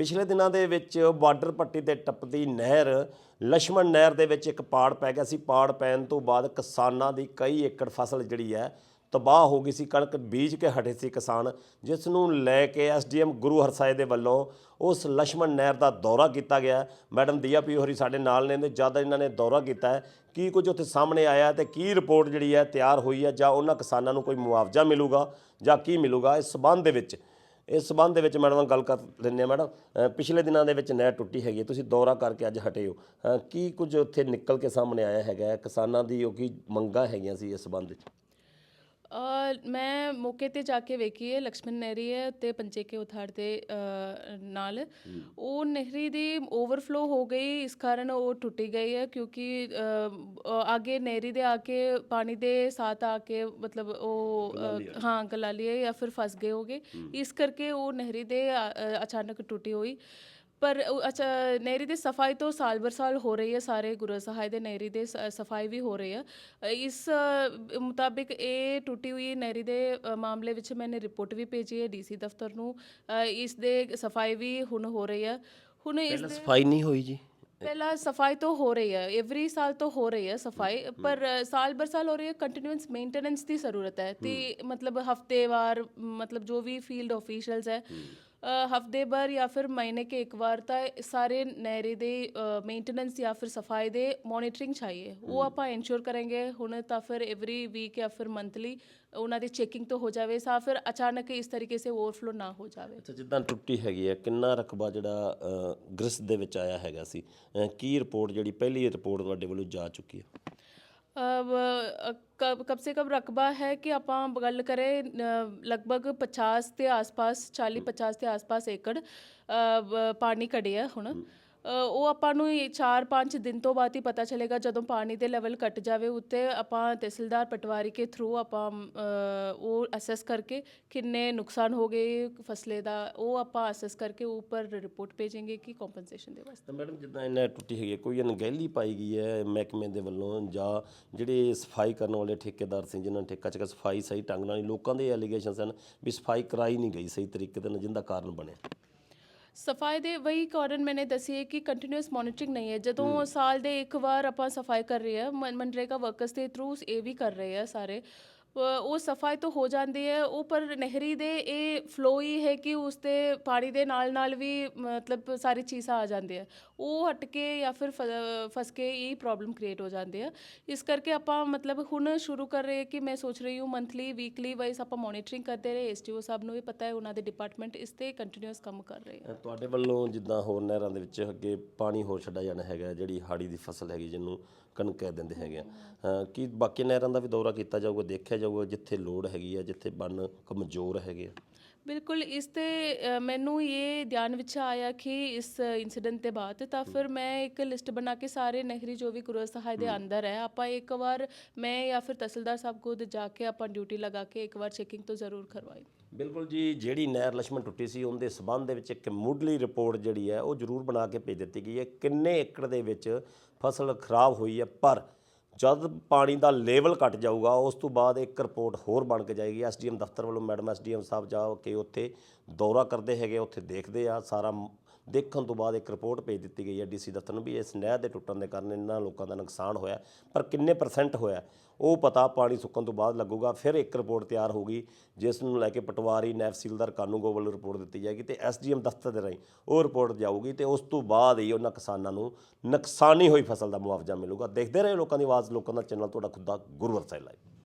ਪਿਛਲੇ ਦਿਨਾਂ ਦੇ ਵਿੱਚ ਬਾਰਡਰ ਪੱਟੀ ਤੇ ਟੱਪਦੀ ਨਹਿਰ ਲక్ష్మణ ਨਹਿਰ ਦੇ ਵਿੱਚ ਇੱਕ ਪਾੜ ਪੈ ਗਿਆ ਸੀ। ਪਾੜ ਪੈਣ ਤੋਂ ਬਾਅਦ ਕਿਸਾਨਾਂ ਦੀ ਕਈ ਏਕੜ ਫਸਲ ਜਿਹੜੀ ਹੈ ਤਬਾਹ ਹੋ ਗਈ ਸੀ। ਕਣਕ ਬੀਜ ਕੇ ਹਟੇ ਸੀ ਕਿਸਾਨ, ਜਿਸ ਨੂੰ ਲੈ ਕੇ ਐਸਡੀਐਮ ਗੁਰੂ ਹਰਸਾਏ ਦੇ ਵੱਲੋਂ ਉਸ ਲక్ష్మణ ਨਹਿਰ ਦਾ ਦੌਰਾ ਕੀਤਾ ਗਿਆ। ਮੈਡਮ ਦੀਆ ਪੀ ਹੋਰੀ ਸਾਡੇ ਨਾਲ ਨੇ ਤੇ ਜਦ ਇਹਨਾਂ ਨੇ ਦੌਰਾ ਕੀਤਾ ਕੀ ਕੁਝ ਉੱਥੇ ਸਾਹਮਣੇ ਆਇਆ ਤੇ ਕੀ ਰਿਪੋਰਟ ਜਿਹੜੀ ਹੈ ਤਿਆਰ ਹੋਈ ਹੈ ਜਾਂ ਉਹਨਾਂ ਕਿਸਾਨਾਂ ਨੂੰ ਕੋਈ ਮੁਆਵਜ਼ਾ ਮਿਲੂਗਾ ਜਾਂ ਕੀ ਮਿਲੂਗਾ, ਇਸ ਸਬੰਧ ਦੇ ਵਿੱਚ ਇਸ ਸਬੰਧ ਦੇ ਵਿੱਚ ਮੈਡਮ ਨਾਲ ਗੱਲ ਕਰ ਲੈਂਦੇ ਹਾਂ ਮੈਡਮ। ਪਿਛਲੇ ਦਿਨਾਂ ਦੇ ਵਿੱਚ ਨਹਿਰ ਟੁੱਟੀ ਹੈਗੀ ਹੈ, ਤੁਸੀਂ ਦੌਰਾ ਕਰਕੇ ਅੱਜ ਹਟੇ ਹੋ। ਕੀ ਕੁਝ ਉੱਥੇ ਨਿਕਲ ਕੇ ਸਾਹਮਣੇ ਆਇਆ ਹੈਗਾ ਕਿਸਾਨਾਂ ਦੀ ਉਹ ਕੀ ਮੰਗਾਂ ਹੈਗੀਆਂ ਸੀ ਇਸ ਸਬੰਧ ਵਿੱਚ? ਮੈਂ ਮੌਕੇ ਤੇ ਜਾ ਕੇ ਵੇਖੀ ਹੈ ਲక్ష్ਮਣ ਨਹਿਰੀ ਹੈ ਤੇ ਪੰਚੇਕੇ ਉਥਾੜ ਦੇ ਨਾਲ। ਉਹ ਨਹਿਰੀ ਦੀ ਓਵਰਫਲੋ ਹੋ ਗਈ ਇਸ ਕਾਰਨ ਉਹ ਟੁੱਟੀ ਗਈ ਹੈ ਕਿਉਂਕਿ ਅੱਗੇ ਨਹਿਰੀ ਦੇ ਆ ਕੇ ਪਾਣੀ ਦੇ ਸਾਥ ਆ ਕੇ ਮਤਲਬ ਉਹ ਹਾਂ ਗਲਾ ਲਿਆ ਜਾਂ ਫਿਰ ਫਸ ਗਏ ਹੋਗੇ। ਇਸ ਕਰਕੇ ਉਹ ਨਹਿਰੀ ਦੇ ਅਚਾਨਕ ਟੁੱਟੀ ਹੋਈ। ਪਰ ਉਹ ਅੱਛਾ ਨਹਿਰੀ ਦੇ ਸਫ਼ਾਈ ਤੋਂ ਸਾਲ ਬਰ ਸਾਲ ਹੋ ਰਹੀ ਹੈ ਸਾਰੇ ਗੁਰੂ ਸਾਹਿਬ ਦੇ ਨਹਿਰੀ ਦੇ ਸਫ਼ਾਈ ਵੀ ਹੋ ਰਹੀ ਹੈ। ਇਸ ਅ, ਮੁਤਾਬਿਕ ਇਹ ਟੁੱਟੀ ਹੋਈ ਨਹਿਰੀ ਦੇ ਮਾਮਲੇ ਵਿੱਚ ਮੈਨੇ ਰਿਪੋਰਟ ਵੀ ਭੇਜੀ ਹੈ ਡੀਸੀ ਦਫ਼ਤਰ ਨੂੰ। ਅ, ਇਸ ਦੇ ਸਫ਼ਾਈ ਵੀ ਹੁਣ ਹੋ ਰਹੀ ਹੈ। ਹੁਣ ਇਸ ਦੇ ਸਫ਼ਾਈ ਨਹੀਂ ਹੋਈ ਜੀ। ਪਹਿਲਾਂ ਸਫ਼ਾਈ ਤੋਂ ਹੋ ਰਹੀ ਹੈ ਐਵਰੀ ਸਾਲ ਤੋਂ ਹੋ ਰਹੀ ਹੈ ਸਫ਼ਾਈ ਪਰ ਸਾਲ ਬਰ ਸਾਲ ਹੋ ਰਹੀ ਹੈ ਕੰਟੀਨਿਊਸ ਮੇਨਟੇਨੈਂਸ ਦੀ ਜ਼ਰੂਰਤ ਹੈ। ਤੇ ਮਤਲਬ ਹਫਤੇਵਾਰ ਮਤਲਬ ਜੋ ਵੀ ਫੀਲਡ ਆਫੀਸ਼ੀਅਲਸ ਹੈ। ਹਫ਼ਤੇ ਭਰ ਜਾਂ ਫਿਰ ਮਹੀਨੇ ਕੇ ਇੱਕ ਵਾਰ ਤਾਂ ਸਾਰੇ ਨਹਿਰੇ ਦੇ ਮੇਨਟੇਨੈਂਸ ਜਾਂ ਫਿਰ ਸਫ਼ਾਈ ਦੇ ਮੋਨੀਟਰਿੰਗ ਚਾਹੀਏ ਉਹ ਆਪਾਂ ਇਨਸ਼ੋਰ ਕਰਾਂਗੇ ਹੁਣ ਤਾਂ ਫਿਰ ਐਵਰੀ ਵੀਕ ਜਾਂ ਫਿਰ ਮੰਥਲੀ ਉਹਨਾਂ ਦੀ ਚੈਕਿੰਗ ਤੋਂ ਹੋ ਜਾਵੇ ਜਾਂ ਫਿਰ ਅਚਾਨਕ ਇਸ ਤਰੀਕੇ ਸੇ ਓਵਰਫਲੋ ਨਾ ਹੋ ਜਾਵੇ। ਅੱਛਾ ਜਿੱਦਾਂ ਟੁੱਟੀ ਹੈਗੀ ਹੈ ਕਿੰਨਾ ਰਕਬਾ ਜਿਹੜਾ ਗ੍ਰਿਸ ਦੇ ਵਿੱਚ ਆਇਆ ਹੈਗਾ ਸੀ? ਕੀ ਰਿਪੋਰਟ ਜਿਹੜੀ ਪਹਿਲੀ ਰਿਪੋਰਟ ਤੁਹਾਡੇ ਵੱਲੋਂ ਜਾ ਚੁੱਕੀ ਹੈ? ਕਬ ਸੇ ਕਬ ਰਕਬਾ ਹੈ ਕਿ ਆਪਾਂ ਗੱਲ ਕਰੇ ਲਗਭਗ 50 ਦੇ ਆਸ-ਪਾਸ 40 50 ਦੇ ਆਸ-ਪਾਸ ਏਕੜ ਪਾਣੀ ਕੜਿਆ ਹੁਣ। ਉਹ ਆਪਾਂ ਨੂੰ 4-5 ਦਿਨ ਤੋਂ ਬਾਅਦ ਹੀ ਪਤਾ ਚੱਲੇਗਾ ਜਦੋਂ ਪਾਣੀ ਦੇ ਲੈਵਲ ਘਟ ਜਾਵੇ ਉੱਤੇ ਆਪਾਂ ਤਹਿਸੀਲਦਾਰ ਪਟਵਾਰੀ ਕੇ ਥਰੂ ਆਪਾਂ ਉਹ ਅਸੈਸ ਕਰਕੇ ਕਿੰਨੇ ਨੁਕਸਾਨ ਹੋ ਗਏ ਫਸਲੇ ਦਾ ਉਹ ਆਪਾਂ ਅਸੈਸ ਕਰਕੇ ਉੱਪਰ ਰਿਪੋਰਟ ਭੇਜेंगे ਕਿ ਕੰਪਨਸੇਸ਼ਨ ਦੇ ਵਾਸਤੇ। ਮੈਡਮ ਜਿੱਦਾਂ ਇਹਨਾਂ ਟੁੱਟੀ ਹੈਗੀ ਹੈ, ਕੋਈ ਅਣਗਹਿਲੀ ਪਾਈ ਗਈ ਹੈ ਮਹਿਕਮੇ ਦੇ ਵੱਲੋਂ ਜਾਂ ਜਿਹੜੇ ਸਫ਼ਾਈ ਕਰਨ ਵਾਲੇ ਠੇਕੇਦਾਰ ਸੀ ਜਿਨ੍ਹਾਂ ਨੇ ਠੇਕਾ ਚੱਕਾ ਸਫ਼ਾਈ ਸਹੀ ਢੰਗ ਨਾਲ ਲੋਕਾਂ ਦੇ ਐਲੀਗੇਸ਼ਨ ਹਨ ਵੀ ਸਫ਼ਾਈ ਕਰਾਈ ਨਹੀਂ ਗਈ ਸਹੀ ਤਰੀਕੇ ਦੇ ਨਾਲ ਜਿੰਦਾ ਕਾਰਨ ਬਣਿਆ। ਸਫ਼ਾਈ ਦੇ ਵਹੀ ਕਾਰਨ ਮੈंने ਦੱਸੀ ਹੈ ਕਿ ਕੰਟੀਨਿਊਸ ਮੋਨੀਟਰਿੰਗ ਨਹੀਂ ਹੈ। ਜਦੋਂ ਸਾਲ ਦੇ ਇੱਕ ਵਾਰ ਆਪਾਂ ਸਫ਼ਾਈ ਕਰ ਰਹੇ ਹਾਂ ਮਨ- ਮਨਰੇਗਾ ਵਰਕਰਸ ਦੇ ਥਰੂ ਇਹ ਵੀ ਕਰ ਰਹੇ ਆ ਸਾਰੇ। ਉਹ ਸਫ਼ਾਈ ਤੋਂ ਹੋ ਜਾਂਦੀ ਹੈ, ਉਹ ਪਰ ਨਹਿਰੀ ਦੇ ਇਹ ਫਲੋ ਹੀ ਹੈ ਕਿ ਉਸ ਤੇ ਪਾਣੀ ਦੇ ਨਾਲ ਨਾਲ ਵੀ ਮਤਲਬ ਸਾਰੀ ਚੀਜ਼ਾਂ ਆ ਜਾਂਦੀਆਂ। ਉਹ ਹਟ ਕੇ ਜਾਂ ਫਿਰ ਫ- ਫਸ ਕੇ ਇਹ ਪ੍ਰੋਬਲਮ ਕ੍ਰੀਏਟ ਹੋ ਜਾਂਦੇ ਆ। ਇਸ ਕਰਕੇ ਆਪਾਂ ਮਤਲਬ ਹੁਣ ਸ਼ੁਰੂ ਕਰ ਰਹੇ ਕਿ ਮੈਂ ਸੋਚ ਰਹੀ ਹਾਂ ਮੰਥਲੀ ਵੀਕਲੀ ਵਾਈਜ਼ ਆਪਾਂ ਮੋਨੀਟਰਿੰਗ ਕਰਦੇ ਰਹੇ ਐਸਟੀਓ ਸਾਹਿਬ ਨੂੰ ਵੀ ਪਤਾ ਹੈ, ਉਹਨਾਂ ਦੇ ਡਿਪਾਰਟਮੈਂਟ ਇਸ ਤੇ ਕੰਟੀਨਿਊਸ ਕੰਮ ਕਰ ਰਹੇ ਆ। ਤੁਹਾਡੇ ਵੱਲੋਂ ਜਿੱਦਾਂ ਹੋਰ ਨਹਿਰਾਂ ਦੇ ਵਿੱਚ ਅੱਗੇ ਪਾਣੀ ਹੋਰ ਛੱਡਿਆ ਜਾਣਾ ਹੈਗਾ, ਜਿਹੜੀ ਹਾੜੀ ਦੀ ਫਸਲ ਹੈਗੀ, ਜਿਹਨੂੰ ਕਣਕ ਕਹਿ ਦਿੰਦੇ ਹੈਗੇ ਆ। ਕਿ ਬਾਕੀ ਨਹਿਰਾਂ ਦਾ ਵੀ ਦੌਰਾ ਕੀਤਾ ਜਾਊਗਾ, ਦੇਖਿਆ ਜਾਊਗਾ ਜਿੱਥੇ ਲੋੜ ਹੈਗੀ ਆ, ਜਿੱਥੇ ਬੰਨ ਕਮਜ਼ੋਰ ਹੈਗੇ ਆ। ਬਿਲਕੁਲ ਇਸ 'ਤੇ ਮੈਨੂੰ ਇਹ ਧਿਆਨ ਵਿੱਚ ਆਇਆ ਕਿ ਇਸ ਇਨਸੀਡੈਂਟ ਦੇ ਬਾਅਦ ਤਾਂ ਫਿਰ ਮੈਂ ਇੱਕ ਲਿਸਟ ਬਣਾ ਕੇ ਸਾਰੇ ਨਹਿਰੀ ਜੋ ਵੀ ਗੁਰੂ ਸਾਹਿਬ ਦੇ ਅੰਦਰ ਹੈ ਆਪਾਂ ਇੱਕ ਵਾਰ ਮੈਂ ਜਾਂ ਫਿਰ ਤਹਿਸੀਲਦਾਰ ਸਾਹਿਬ ਕੋਲ ਜਾ ਕੇ ਆਪਾਂ ਡਿਊਟੀ ਲਗਾ ਕੇ ਇੱਕ ਵਾਰ ਚੈਕਿੰਗ ਤੋਂ ਜ਼ਰੂਰ ਕਰਵਾਈ। ਬਿਲਕੁਲ ਜੀ ਜਿਹੜੀ ਨਹਿਰ ਲక్ష్మణ ਟੁੱਟੀ ਸੀ ਉਹਦੇ ਸਬੰਧ ਦੇ ਵਿੱਚ ਇੱਕ ਮੁੱਢਲੀ ਰਿਪੋਰਟ ਜਿਹੜੀ ਹੈ ਉਹ ਜ਼ਰੂਰ ਬਣਾ ਕੇ ਭੇਜ ਦਿੱਤੀ ਗਈ ਹੈ। ਕਿੰਨੇ ਏਕੜ ਦੇ ਵਿੱਚ ਫਸਲ ਖਰਾਬ ਹੋਈ ਹੈ ਪਰ ਜਦ ਪਾਣੀ ਦਾ ਲੈਵਲ ਘਟ ਜਾਊਗਾ, ਉਸ ਤੋਂ ਬਾਅਦ ਇੱਕ ਰਿਪੋਰਟ ਹੋਰ ਬਣ ਕੇ ਜਾਏਗੀ। ਐਸਡੀਐਮ ਦਫ਼ਤਰ ਵੱਲੋਂ ਮੈਡਮ ਐਸਡੀਐਮ ਸਾਹਿਬ ਜਾ ਕੇ ਉੱਥੇ ਦੌਰਾ ਕਰਦੇ ਹੈਗੇ, ਉੱਥੇ ਦੇਖਦੇ ਆ, ਸਾਰਾ ਦੇਖਣ ਤੋਂ ਬਾਅਦ ਇੱਕ ਰਿਪੋਰਟ ਭੇਜ ਦਿੱਤੀ ਗਈ ਹੈ ਡੀਸੀ ਦਫ਼ਤਰ ਨੂੰ ਵੀ ਇਸ ਨਹਿਰ ਦੇ ਟੁੱਟਣ ਦੇ ਕਾਰਨ ਇਹਨਾਂ ਲੋਕਾਂ ਦਾ ਨੁਕਸਾਨ ਹੋਇਆ ਪਰ ਕਿੰਨੇ ਪਰਸੈਂਟ ਹੋਇਆ ਉਹ ਪਤਾ ਪਾਣੀ ਸੁੱਕਣ ਤੋਂ ਬਾਅਦ ਲੱਗੂਗਾ। ਫਿਰ ਇੱਕ ਰਿਪੋਰਟ ਤਿਆਰ ਹੋਊਗੀ ਜਿਸ ਨੂੰ ਲੈ ਕੇ ਪਟਵਾਰੀ ਨੈਬ ਸੀਲਦਾਰ ਕਾਨੂੰਗੋ ਵੱਲੋਂ ਰਿਪੋਰਟ ਦਿੱਤੀ ਜਾਏਗੀ ਤੇ ਐਸਡੀਐਮ ਦਫ਼ਤਰ ਦੇ ਰਾਹੀਂ ਉਹ ਰਿਪੋਰਟ ਜਾਊਗੀ ਤੇ ਉਸ ਤੋਂ ਬਾਅਦ ਹੀ ਉਹਨਾਂ ਕਿਸਾਨਾਂ ਨੂੰ ਨੁਕਸਾਨੀ ਹੋਈ ਫਸਲ ਦਾ ਮੁਆਵਜ਼ਾ ਮਿਲੂਗਾ। ਦੇਖਦੇ ਰਹੇ ਲੋਕਾਂ ਦੀ ਆਵਾਜ਼, ਲੋਕਾਂ ਦਾ ਚੈਨਲ ਤੁਹਾਡਾ ਖੁਦ ਦਾ ਗੁਰੂ ਵਰਸਾਈ